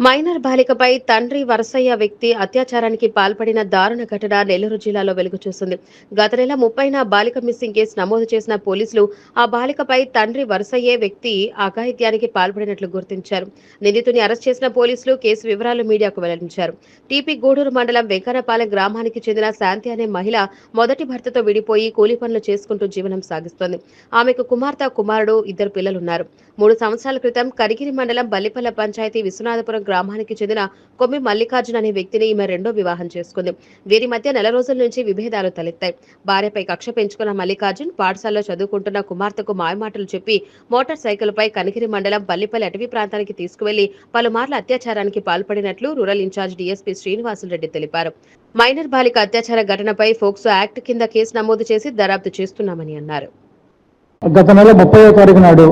Minor బాలికపై తండ్రి వరసయ్య వ్యక్తి అత్యాచారానికి పాల్పడిన దారుణ ఘటన నెల్లూరు జిల్లాలో వెలుగు చూసింది గత నెల ముప్పైన బాలిక మిస్సింగ్ కేసు నమోదు చేసిన పోలీసులు ఆ బాలికపై తండ్రి వరసయ్యే వ్యక్తి అఘాయిత్యానికి పాల్పడినట్లు గుర్తించారు. నిందితుని అరెస్ట్ చేసిన పోలీసులు కేసు వివరాలు మీడియాకు వెల్లడించారు. టీపీ గూడూరు మండలం వెంకటపాలెం గ్రామానికి చెందిన శాంతి అనే మహిళ మొదటి భర్తతో విడిపోయి కూలీ పనులు చేసుకుంటూ జీవనం సాగిస్తోంది. ఆమెకు కుమార్తె కుమారుడు ఇద్దరు పిల్లలున్నారు. మూడు సంవత్సరాల క్రితం కరిగిరి మండలం బల్లిపల్ల పంచాయతీ విశ్వనాథపురం గ్రామానికి చెందిన కొమ్మి మల్లికార్జున్ అనే వ్యక్తిని ఈమె రెండో వివాహం చేసుకుంది. వీరి మధ్య నెల రోజుల నుంచి విభేదాలు తలెత్తాయి. భార్యపై కక్ష పెంచుకున్న మల్లికార్జున్ పాఠశాలలో చదువుకుంటున్న కుమార్తెకు మాయమాటలు చెప్పి మోటార్ సైకిల్పై కనిగిరి మండలం బల్లిపల్లి అటవీ ప్రాంతానికి తీసుకువెళ్ళి పలుమార్లు అత్యాచారానికి పాల్పడినట్లు రూరల్ ఇన్ఛార్జ్ డీఎస్పీ శ్రీనివాసులరెడ్డి తెలిపారు. మైనర్ బాలిక అత్యాచార ఘటనపై ఫోక్సో యాక్ట్ కింద కేసు నమోదు చేసి దర్యాప్తు చేస్తున్నామని అన్నారు. గత నెల ముప్పై తారీఖు నాడు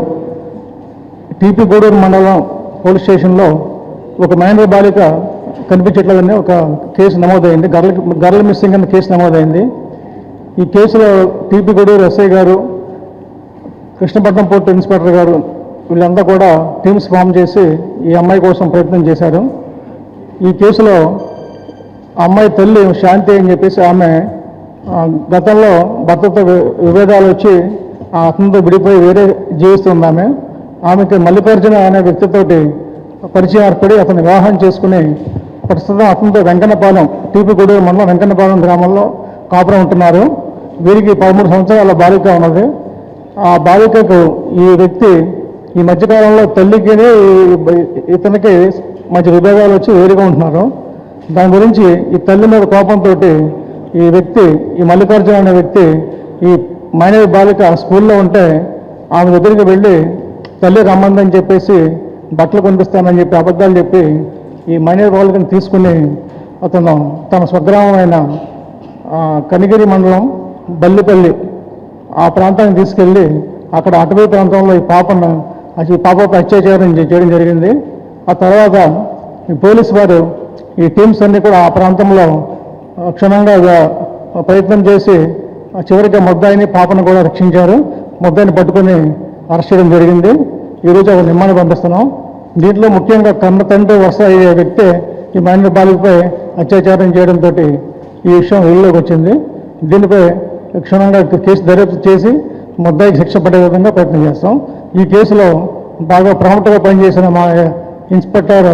టీపీ గూడూరు మండలం పోలీస్ స్టేషన్లో ఒక మైనర్ బాలిక కనిపించట్లేదని ఒక కేసు నమోదైంది. గర్ల గర్ల మిస్సింగ్ అనే కేసు నమోదైంది. ఈ కేసులో టీపీ గూడూరు ఎస్ఐ గారు కృష్ణపట్నం పోర్టు ఇన్స్పెక్టర్ గారు వీళ్ళంతా కూడా టీమ్స్ ఫామ్ చేసి ఈ అమ్మాయి కోసం ప్రయత్నం చేశారు. ఈ కేసులో ఆ అమ్మాయి తల్లి శాంతి అని చెప్పేసి ఆమె గతంలో భర్తతో విభేదాలు వచ్చి ఆ అతనితో విడిపోయి వేరే జీవిస్తుంది ఆమె. ఆమెకి మల్లికార్జున అనే వ్యక్తితోటి పరిచయార్పడి అతను వివాహం చేసుకుని ప్రస్తుతం అతనితో వెంకన్నపాలెం టీపీగూడూరు మండలం వెంకన్నపాలెం గ్రామంలో కాపురం ఉంటున్నారు. వీరికి పదమూడు సంవత్సరాల బాలిక ఉన్నది. ఆ బాలికకు ఈ వ్యక్తి ఈ మధ్యకాలంలో తల్లికి ఇతనికి మంచి విభేదాలు వచ్చి వేరుగా ఉంటున్నారు. దాని గురించి ఈ తల్లి మీద కోపంతో ఈ వ్యక్తి ఈ మల్లికార్జున అనే వ్యక్తి ఈ మైనర్ బాలిక స్కూల్లో ఉంటే ఆమె దగ్గరికి వెళ్ళి తల్లి రమ్మందని చెప్పేసి బట్టలు కొనిపిస్తానని చెప్పి అబద్ధాలు చెప్పి ఈ మైనర్ బాలికను తీసుకుని అతను తన స్వగ్రామమైన కనిగిరి మండలం బల్లిపల్లి ఆ ప్రాంతానికి తీసుకెళ్ళి అక్కడ అటవీ ప్రాంతంలో ఈ పాపను ఈ పాపపై అత్యాచారం చేయడం చేయడం జరిగింది. ఆ తర్వాత ఈ పోలీసు వారు ఈ టీమ్స్ అన్ని కూడా ఆ ప్రాంతంలో క్షుణ్ణంగా ప్రయత్నం చేసి చివరికి ముద్దాయిని పాపను కూడా రక్షించారు. ముద్దాయిని పట్టుకొని అరెస్ట్ చేయడం జరిగింది. ఈరోజు ఒక నిమ్మని పంపిస్తున్నాం. దీంట్లో ముఖ్యంగా కన్న తండ్రి వరుస అయ్యే వ్యక్తి ఈ మైనర్ బాలికపై అత్యాచారం చేయడంతో ఈ విషయం వెలుగులోకి వచ్చింది. దీనిపై క్షుణ్ణంగా కేసు దర్యాప్తు చేసి ముద్దాయికి శిక్ష పడే విధంగా ప్రయత్నం చేస్తాం. ఈ కేసులో బాగా ప్రముఖంగా పనిచేసిన మా ఇన్స్పెక్టర్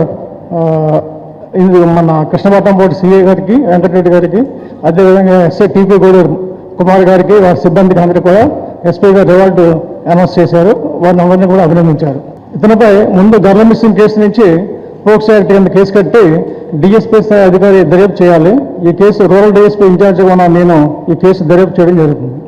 ఇది మన కృష్ణపట్నం బోర్డు సిఐ గారికి వెంకటరెడ్డి గారికి అదేవిధంగా ఎస్ఐ టీపీ గూడూరు కుమార్ గారికి వారి సిబ్బందికి అందరికీ కూడా ఎస్పీ గారు రివార్డు అనౌన్స్ చేశారు. వారిని అందరినీ కూడా అభినందించారు. ఇతనిపై ముందు గర్ల మిస్సింగ్ కేసు నుంచి పోక్సో యాక్ట్ కింద కేసు కట్టి డిఎస్పీ స్థాయి అధికారి దర్యాప్తు చేయాలి. ఈ కేసు రూరల్ డిఎస్పీ ఇన్ఛార్జ్గా ఉన్న నేను ఈ కేసు దర్యాప్తు చేయడం జరుగుతుంది.